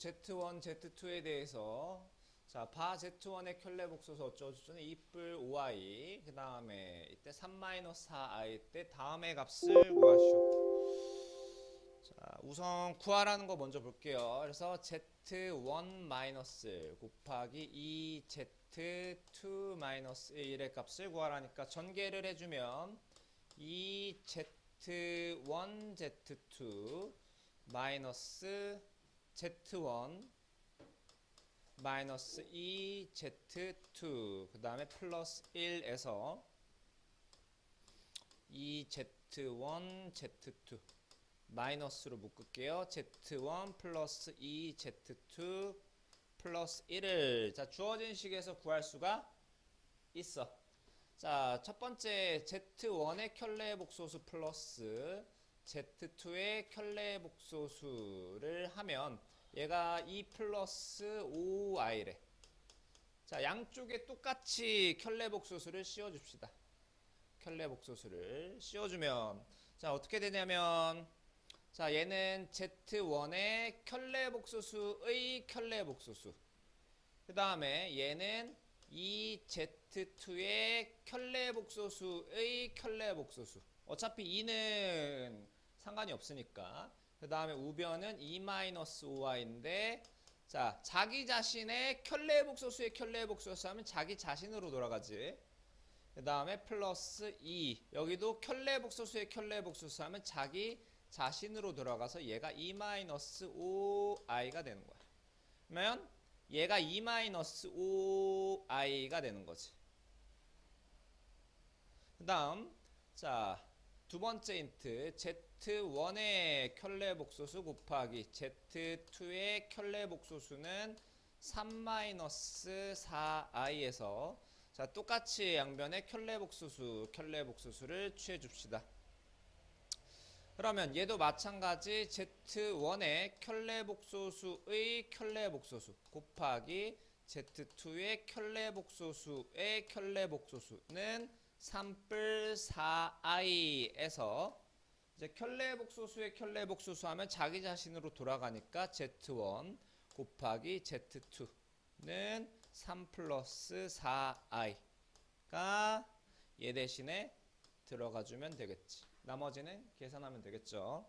Z1, Z2에 대해서 자, 바 Z1의 켤레 복소수 어쩌고저쩌는 이뿔 5i 그 다음에 이때 3-4i 때 다음의 값을 구하시오. 자, 우선 구하라는 거 먼저 볼게요. 그래서 Z1 마이너스 곱하기 2Z2 마이너스 1의 값을 구하라니까 전개를 해주면 2Z1 Z2 마이너스 Z1 마이너스 2Z2 그 다음에 플러스 1에서 2Z1 Z2 마이너스로 묶을게요. Z1 플러스 2Z2 플러스 1을 자 주어진 식에서 구할 수가 있어. 자, 첫 번째 Z1의 켤레 복소수 플러스 Z2의 켤레 복소수를 하면 얘가 2 플러스 5i래. 자, 양쪽에 똑같이 켤레 복소수를 씌워 줍시다. 켤레 복소수를 씌워 주면 자, 어떻게 되냐면 자, 얘는 Z1의 켤레 복소수의 켤레 복소수. 그 다음에 얘는 이 Z2의 켤레 복소수의 켤레 복소수. 어차피 2는 상관이 없으니까. 그 다음에 우변은 2-5i인데, 자, 자기 자신의 켤레 복소수의 켤레 복소수 하면 자기 자신으로 돌아가지. 그 다음에 플러스 2. 여기도 켤레 복소수의 켤레 복소수 하면 자기 자신으로 돌아가서 얘가 2-5i가 되는 거야. 그러면 얘가 2-5i가 되는 거지. 그 다음, 자, 두 번째 힌트. Z1의 켤레 복소수 곱하기 Z2의 켤레 복소수는 3-4i에서 자, 똑같이 양변의 켤레 복소수, 켤레 복소수를 취해 줍시다. 그러면 얘도 마찬가지 Z1의 켤레 복소수의 켤레 복소수 곱하기 Z2의 켤레 복소수의 켤레 복소수는 3뿔 4i에서 이제 켤레 복소수의 켤레 복소수 하면 자기 자신으로 돌아가니까 Z1 곱하기 Z2는 3 플러스 4i가 얘 대신에 들어가 주면 되겠지. 나머지는 계산하면 되겠죠.